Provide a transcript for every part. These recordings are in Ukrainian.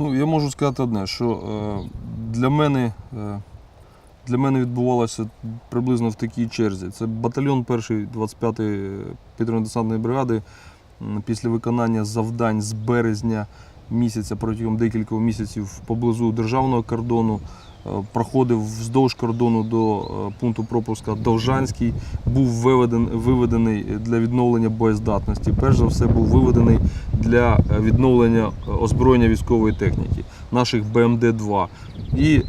Ну, я можу сказати одне, що е, для мене, е, для мене відбувалося приблизно в такій черзі. Це батальйон перший 25-ї патрульно-десантної бригади після виконання завдань з березня місяця протягом декількох місяців поблизу державного кордону. Е, Проходив вздовж кордону до е, пункту пропуска Довжанський, був виведений для відновлення боєздатності. Перш за все, був виведений для е, відновлення озброєння військової техніки, наших БМД-2. І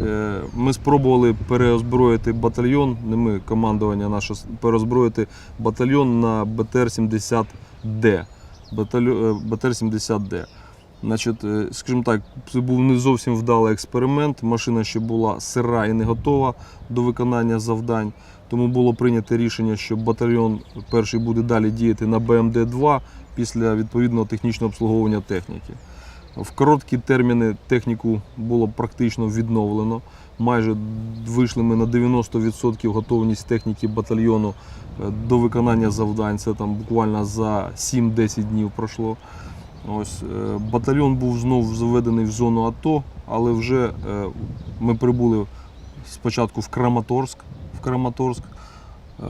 ми спробували переозброїти батальйон, не ми, командування наше, переозброїти батальйон на БТР-70Д. Баталю- е, БТР-70Д. Значить, е, скажімо так, це був не зовсім вдалий експеримент. Машина ще була сира і не готова до виконання завдань. Тому було прийнято рішення, що батальйон перший буде далі діяти на БМД-2 після відповідного технічного обслуговування техніки. В короткі терміни техніку було практично відновлено. Майже вийшли ми на 90% готовність техніки батальйону е, до виконання завдань. Це там буквально за 7-10 днів пройшло. Ось е, батальйон був знову заведений в зону АТО, але вже е, ми прибули спочатку в Краматорськ. В Краматорськ. Е,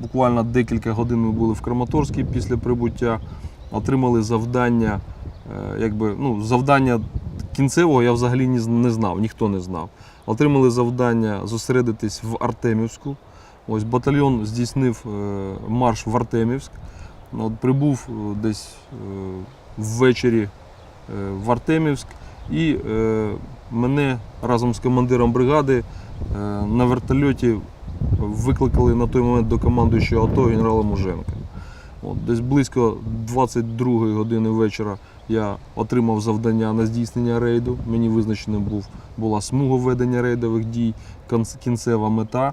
Буквально декілька годин ми були в Краматорську після прибуття. Отримали завдання, якби, ну, завдання кінцевого я взагалі не знав, ніхто не знав. Отримали завдання зосередитись в Артемівську. Ось батальйон здійснив марш в Артемівськ. От, прибув десь ввечері е, в Артемівськ і е, мене разом з командиром бригади е, на вертольоті викликали на той момент до командуючого АТО генерала Муженка. От, десь близько 22 години вечора я отримав завдання на здійснення рейду. Мені визначена був, була смуга ведення рейдових дій, кінцева мета.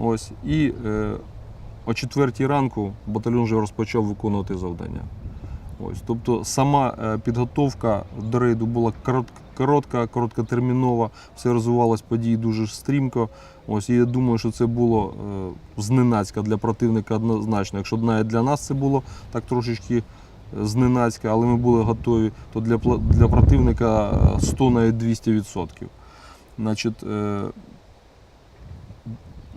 Ось, і е, о 4 ранку батальйон вже розпочав виконувати завдання. Ось, тобто сама е, підготовка до рейду була коротка, короткотермінова, все розвивалось події дуже стрімко. Ось, і я думаю, що це було е, зненацька для противника однозначно. Якщо навіть для нас це було так трошечки е, зненацька, але ми були готові, то для, для противника е, 100 навіть 200%. Значить,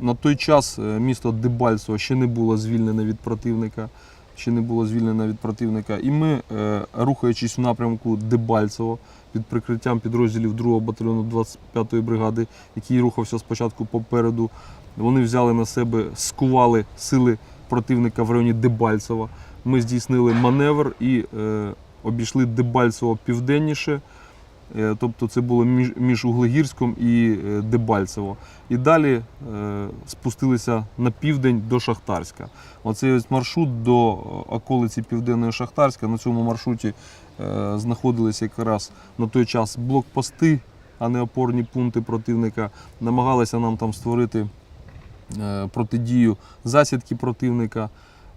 на той час місто Дебальцево ще не було звільнене від противника. Ще не було звільнена від противника. І ми, е, рухаючись в напрямку Дебальцево під прикриттям підрозділів 2-го батальйону 25-ї бригади, який рухався спочатку попереду, вони взяли на себе, скували сили противника в районі Дебальцева. Ми здійснили маневр і е, обійшли Дебальцево південніше. Е, Тобто це було між, Углегірськом і е, Дебальцево. І далі е, спустилися на південь до Шахтарська. Оцей ось маршрут до околиці Південної Шахтарська. На цьому маршруті знаходилися якраз на той час блокпости, а не опорні пункти противника. Намагалися нам там створити протидію засідки противника.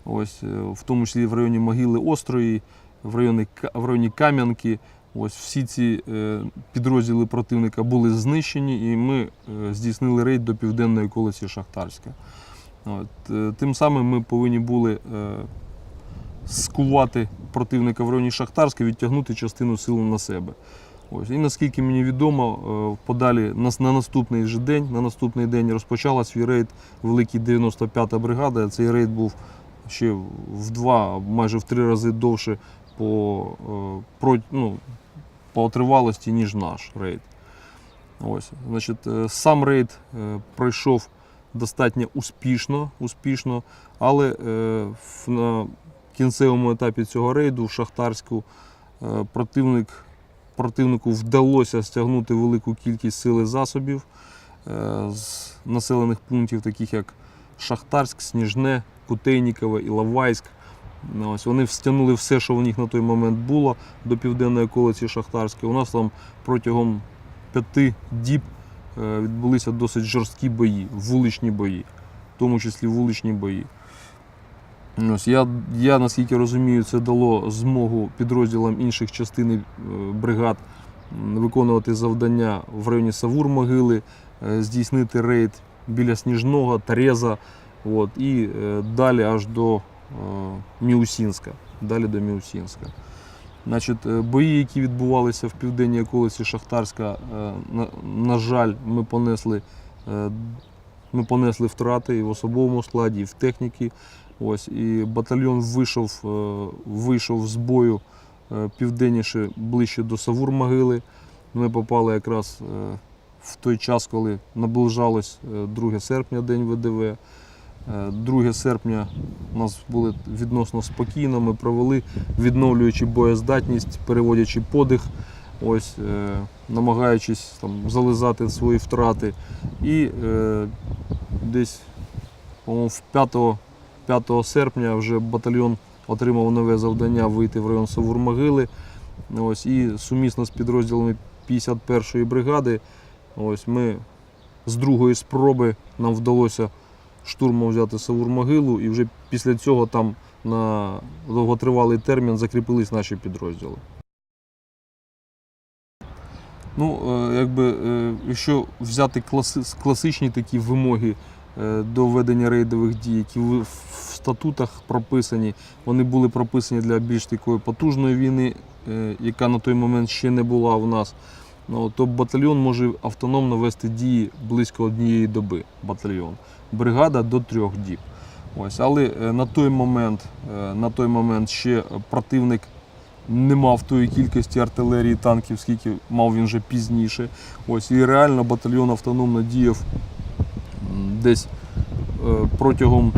Ось, в тому числі в районі Могили Острої, в районі, в районі Кам'янки. Ось всі ці е, підрозділи противника були знищені, і ми е, здійснили рейд до південної околиці Шахтарська. От, е, тим самим ми повинні були скувати противника в районі Шахтарська, відтягнути частину сил на себе. Ось. І наскільки мені відомо, подалі на, на наступний же день, на наступний день розпочала свій рейд Великий 95-та бригада. Цей рейд був ще в два, майже в три рази довше по, ну, по тривалості, ніж наш рейд. Ось, значить, е, сам рейд е, пройшов достатньо успішно, успішно але е, на кінцевому етапі цього рейду в Шахтарську противник, противнику вдалося стягнути велику кількість сил і засобів з населених пунктів, таких як Шахтарськ, Сніжне, Кутейнікове, Іловайськ. Ось, вони стягнули все, що в них на той момент було до південної околиці Шахтарської. У нас там протягом п'яти діб е, відбулися досить жорсткі бої, вуличні бої, в тому числі вуличні бої. Ось, я, я, наскільки розумію, це дало змогу підрозділам інших частин е, бригад виконувати завдання в районі Савур-Могили, е, здійснити рейд біля Сніжного, Тереза, от, і далі аж до Міусінська. Далі до Міусінська. Значить, е, бої, які відбувалися в південній околиці Шахтарська, е, на, жаль, ми понесли, е, ми понесли втрати і в особовому складі, і в техніці. Ось, і батальйон вийшов, е, вийшов з бою е, південніше, ближче до Савур-Могили. Ми попали якраз е, в той час, коли наближалось е, 2 серпня, день ВДВ. Е, 2 серпня у нас було відносно спокійно. Ми провели, відновлюючи боєздатність, переводячи подих, ось, е, намагаючись там, зализати свої втрати. І е, десь в 5, 5 серпня вже батальйон отримав нове завдання вийти в район Савур-Могили. Ось, і сумісно з підрозділами 51-ї бригади. Ось ми з другої спроби нам вдалося штурмом взяти Савур-Могилу, і вже після цього там на довготривалий термін закріпились наші підрозділи. Ну, е, якби, е, якщо взяти класи, класичні такі вимоги е, до ведення рейдових дій, які в статутах прописані, вони були прописані для більш такої потужної війни, яка на той момент ще не була в нас. Ну, то батальйон може автономно вести дії близько однієї доби. Батальйон. Бригада до трьох діб. Ось, але е, на той момент, е, на той момент ще противник не мав тої кількості артилерії танків, скільки мав він вже пізніше. Ось, і реально батальйон автономно діяв десь е, протягом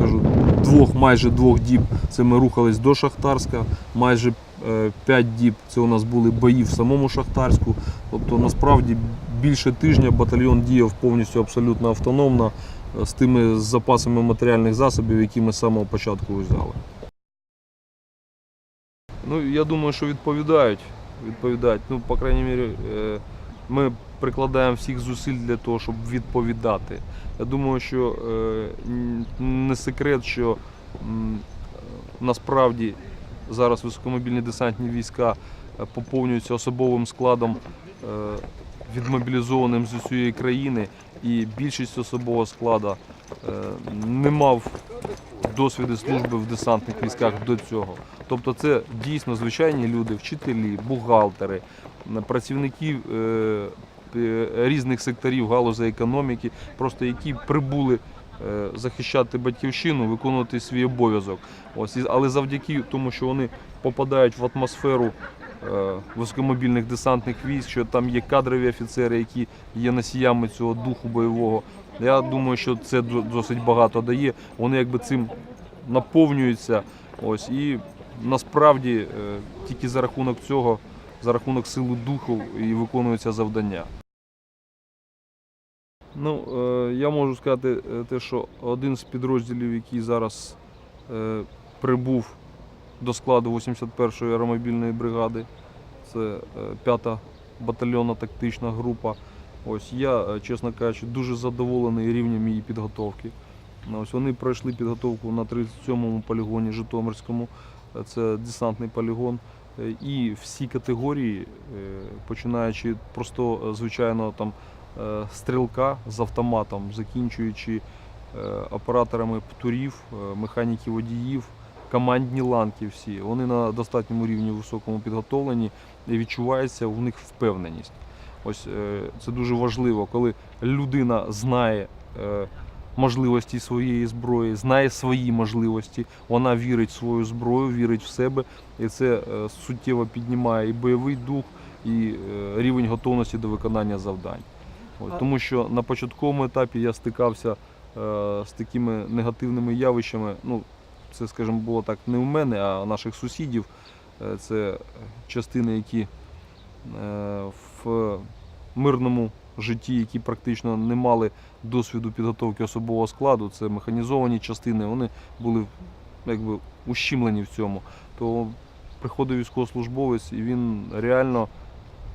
кажу, двох, майже двох діб. Це ми рухались до Шахтарська, майже е, п'ять діб це у нас були бої в самому Шахтарську. Тобто насправді більше тижня батальйон діяв повністю абсолютно автономно е, з тими запасами матеріальних засобів, які ми з самого початку взяли. Ну, я думаю, що відповідають. відповідають. Ну, по крайній мірі, е, ми прикладаємо всіх зусиль для того, щоб відповідати. Я думаю, що е, не секрет, що е, насправді зараз високомобільні десантні війська е, поповнюються особовим складом е, відмобілізованим з усієї країни, і більшість особового складу е, не мав досвіду служби в десантних військах до цього. Тобто це дійсно звичайні люди, вчителі, бухгалтери, працівники різних секторів галузі економіки, просто які прибули захищати батьківщину, виконувати свій обов'язок. Ось, але завдяки тому, що вони попадають в атмосферу е, високомобільних десантних військ, що там є кадрові офіцери, які є носіями цього духу бойового. Я думаю, що це досить багато дає. Вони якби цим наповнюються. Ось і насправді е, тільки за рахунок цього, за рахунок сили духу і виконуються завдання. Ну, е, я можу сказати е, те, що один з підрозділів, який зараз е, прибув до складу 81-ї аеромобільної бригади, це е, 5-та батальйонна тактична група. Ось я, чесно кажучи, дуже задоволений рівнем її підготовки. Ось вони пройшли підготовку на 37-му полігоні Житомирському, це десантний полігон. І всі категорії, починаючи е, звичайного там стрілка з автоматом, закінчуючи е, операторами птурів, е, механіків водіїв, командні ланки всі. Вони на достатньому рівні високому підготовлені і відчувається в них впевненість. Ось е, це дуже важливо, коли людина знає е, можливості своєї зброї, знає свої можливості, вона вірить в свою зброю, вірить в себе, і це е, суттєво піднімає і бойовий дух, і е, рівень готовності до виконання завдань. От, А- тому що на початковому етапі я стикався е, з такими негативними явищами. Ну, це, скажімо, було так не у мене, а у наших сусідів. Е, Це частини, які е, в мирному житті, які практично не мали досвіду підготовки особового складу, це механізовані частини, вони були якби ущемлені в цьому. То приходив військовослужбовець і він реально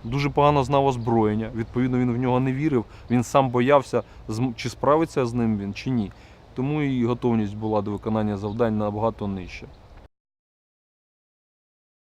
дуже погано знав озброєння. Відповідно, він в нього не вірив. Він сам боявся, чи справиться з ним він, чи ні. Тому і готовність була до виконання завдань набагато нижча.